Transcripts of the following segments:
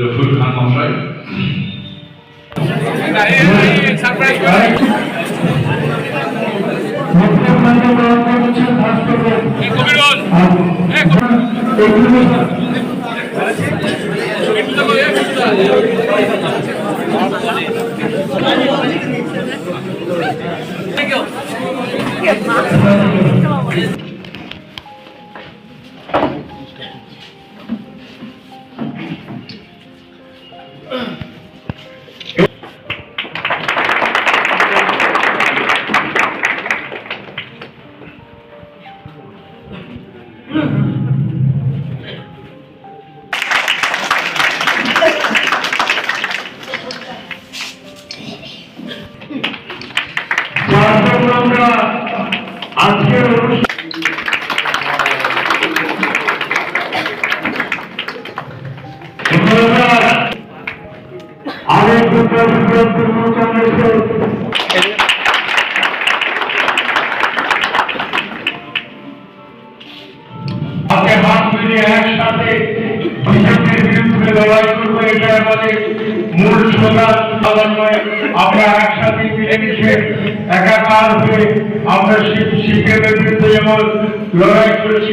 রফিউল খান Thank আমরা একসাথে বিজেপির বিরুদ্ধে লড়াই করব এটা আমাদের মূল স্লোগান নয় আমরা একসাথে মিলেমিশে একাকার হয়ে আমরা শিব শিখেদের বিরুদ্ধে যেমন লড়াই করেছি।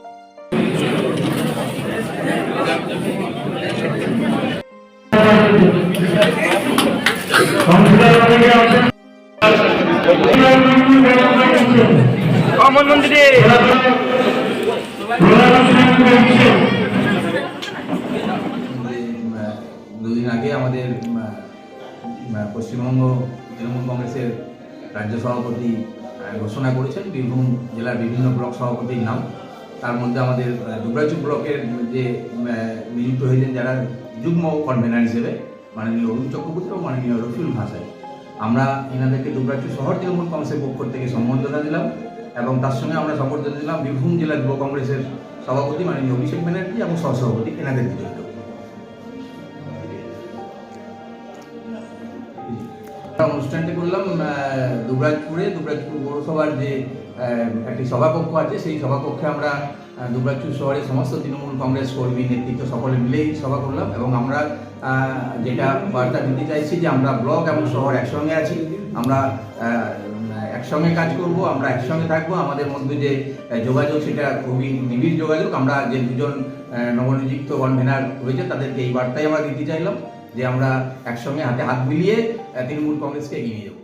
দুদিন আগে আমাদের পশ্চিমবঙ্গ তৃণমূল কংগ্রেসের রাজ্য সভাপতি ঘোষণা করেছেন বীরভূম জেলার বিভিন্ন ব্লক সভাপতির নাম। তার মধ্যে আমাদের দুবরাজু ব্লকের যে নিযুক্ত হয়েছেন যারা যুগ্ম কনভেনার হিসেবে, মাননীয় অরুণ চক্রবর্তী ও মাননীয় রফিউল ভাষায় আমরা এনাদেরকে দুবরাজু শহর তৃণমূল কংগ্রেসের পক্ষ থেকে সম্বর্ধনা দিলাম এবং তার সঙ্গে আমরা সম্বর্ধনা দিলাম বীরভূম জেলা যুব কংগ্রেসের সভাপতি মাননীয় অভিষেক ব্যানার্জি এবং সহসভাপতি এনাদের আমরা অনুষ্ঠানটি করলাম দুবরাজপুরে, দুবরাজপুর পৌরসভার যে একটি সভাকক্ষ আছে, সেই সভাকক্ষে আমরা দুবরাজপুর শহরের সমস্ত তৃণমূল কংগ্রেস কর্মী নেতৃত্ব সকলে মিলেই সভা করলাম এবং আমরা যেটা বার্তা দিতে চাইছি যে আমরা ব্লক এবং শহর একসঙ্গে আছি, আমরা একসঙ্গে কাজ করব, আমরা একসঙ্গে থাকব, আমাদের মধ্যে যে যোগাযোগ সেটা খুবই নিবিড় যোগাযোগ, আমরা যে দুজন নবনিযুক্ত কনভেনার হয়েছে তাদেরকে এই বার্তাই আমরা দিতে চাইলাম যে আমরা একসঙ্গে হাতে হাত মিলিয়ে তৃণমূল কংগ্রেসকে এগিয়ে নিয়ে যাব।